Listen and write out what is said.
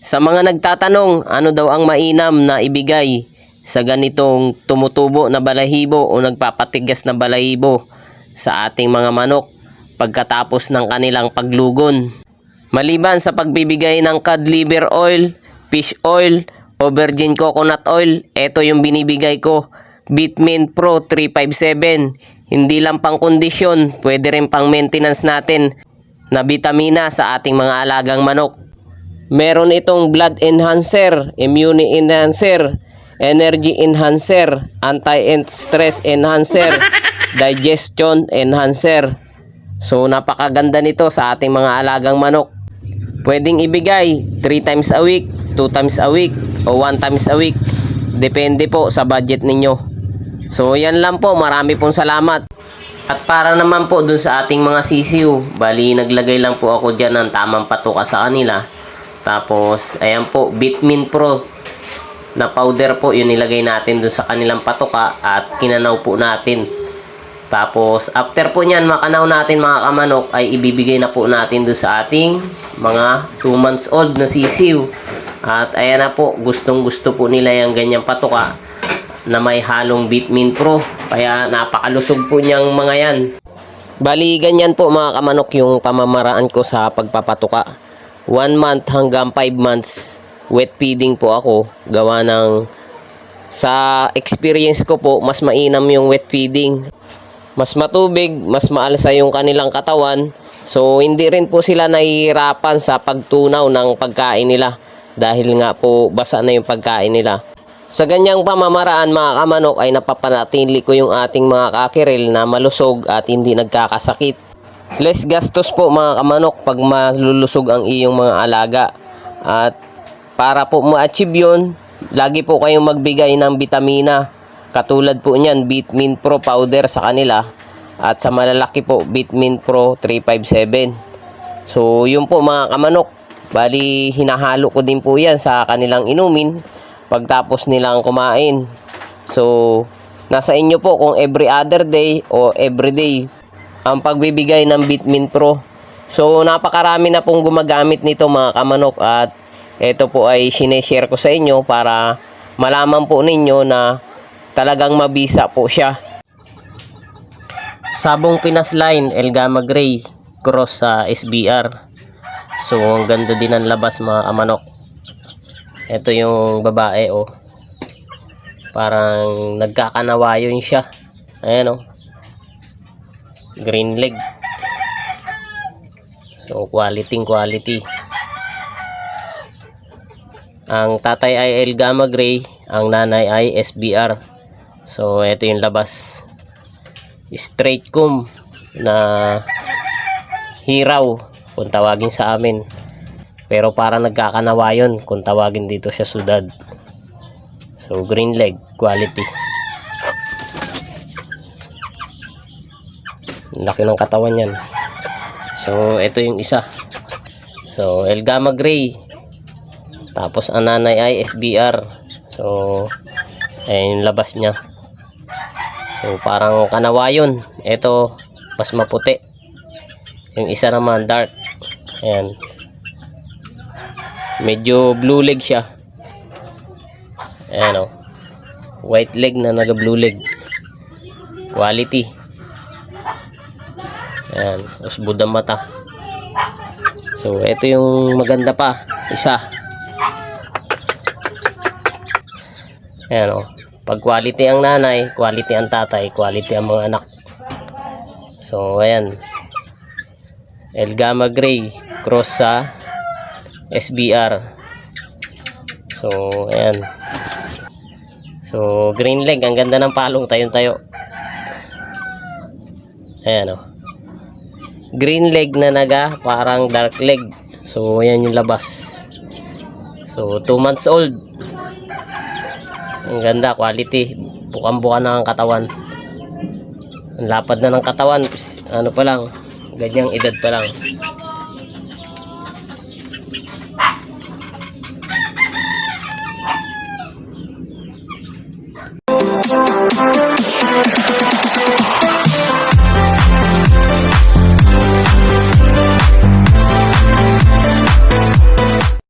Sa mga nagtatanong, ano daw ang mainam na ibigay sa ganitong tumutubo na balahibo o nagpapatigas na balahibo sa ating mga manok pagkatapos ng kanilang paglugon. Maliban sa pagbibigay ng cod liver oil, fish oil, o virgin coconut oil, ito yung binibigay ko. Bitmin Pro 357. Hindi lang pang kondisyon, pwede rin pang maintenance natin na vitamina sa ating mga alagang manok. Meron itong blood enhancer, immune enhancer, energy enhancer, anti-stress enhancer, digestion enhancer. So napakaganda nito sa ating mga alagang manok. Pwedeng ibigay 3 times a week, 2 times a week, o 1 times a week. Depende po sa budget ninyo. So yan lang po, marami pong salamat. At para naman po dun sa ating mga sisiw, bali naglagay lang po ako dyan ng tamang patuka sa kanila. Tapos, ayan po, Bitmin Pro na powder po, yun nilagay natin dun sa kanilang patuka at kinanaw po natin. Tapos, after po nyan, makanaw natin mga kamanok, ay ibibigay na po natin dun sa ating mga 2 months old na sisiw. At ayan na po, gustong gusto po nila yung ganyang patuka na may halong Bitmin Pro. Kaya napakalusog po niyang mga yan. Bali, ganyan po mga kamanok yung pamamaraan ko sa pagpapatuka. 1 month hanggang 5 months wet feeding po ako. Gawa ng sa experience ko po, mas mainam yung wet feeding. Mas matubig, mas maalsa yung kanilang katawan. So, hindi rin po sila nahihirapan sa pagtunaw ng pagkain nila. Dahil nga po, basa na yung pagkain nila. Sa ganyang pamamaraan mga kamanok ay napapanatili ko yung ating mga kakiril na malusog at hindi nagkakasakit. Less gastos po mga kamanok pag malulusog ang iyong mga alaga. At para po ma-achieve yun, lagi po kayong magbigay ng vitamina. Katulad po niyan, Bitmin Pro powder sa kanila. At sa malalaki po, Bitmin Pro 357. So, yun po mga kamanok. Bali, hinahalo ko din po yan sa kanilang inumin pagtapos nilang kumain. So, nasa inyo po kung every other day o every day ang pagbibigay ng Bitmin Pro. So, napakarami na pong gumagamit nito mga kamanok at ito po ay sineshare ko sa inyo para malaman po ninyo na talagang mabisa po siya. Sabong Pinas Line, El Gamma Gray, cross sa SBR. So, ang ganda din ang labas mga kamanok. Ito yung babae oh. Parang nagkakanawayon siya. Ayan oh. Green leg. So quality quality. Ang tatay ay El Gamma Gray, ang nanay ay SBR. So ito yung labas. Straight comb na hiraw kung tawagin sa amin. Pero para nagkakanawayon kung tawagin dito sa sudad. So green leg quality. Laki ng katawan yan. So ito yung isa. So El Gamma Gray. Tapos ang nanay ay SBR. So ayun yung labas niya. So parang kanawayon. Ito mas maputi. Yung isa naman dark. Ayan medyo blue leg siya ayan o white leg na naga blue leg quality ayan usbud ang mata so ito yung maganda pa isa ayan o pag quality ang nanay quality ang tatay quality ang mga anak so ayan El Gamma Gray cross sa SBR. So, ayan. So, green leg. Ang ganda ng palong. Tayong tayo. Ayan o. Green leg na naga. Parang dark leg. So, ayan yung labas. So, 2 months old. Ang ganda. Quality. Bukang-buka na ang katawan. Ang lapad na ng katawan. Ano pa lang. Ganyang edad pa lang.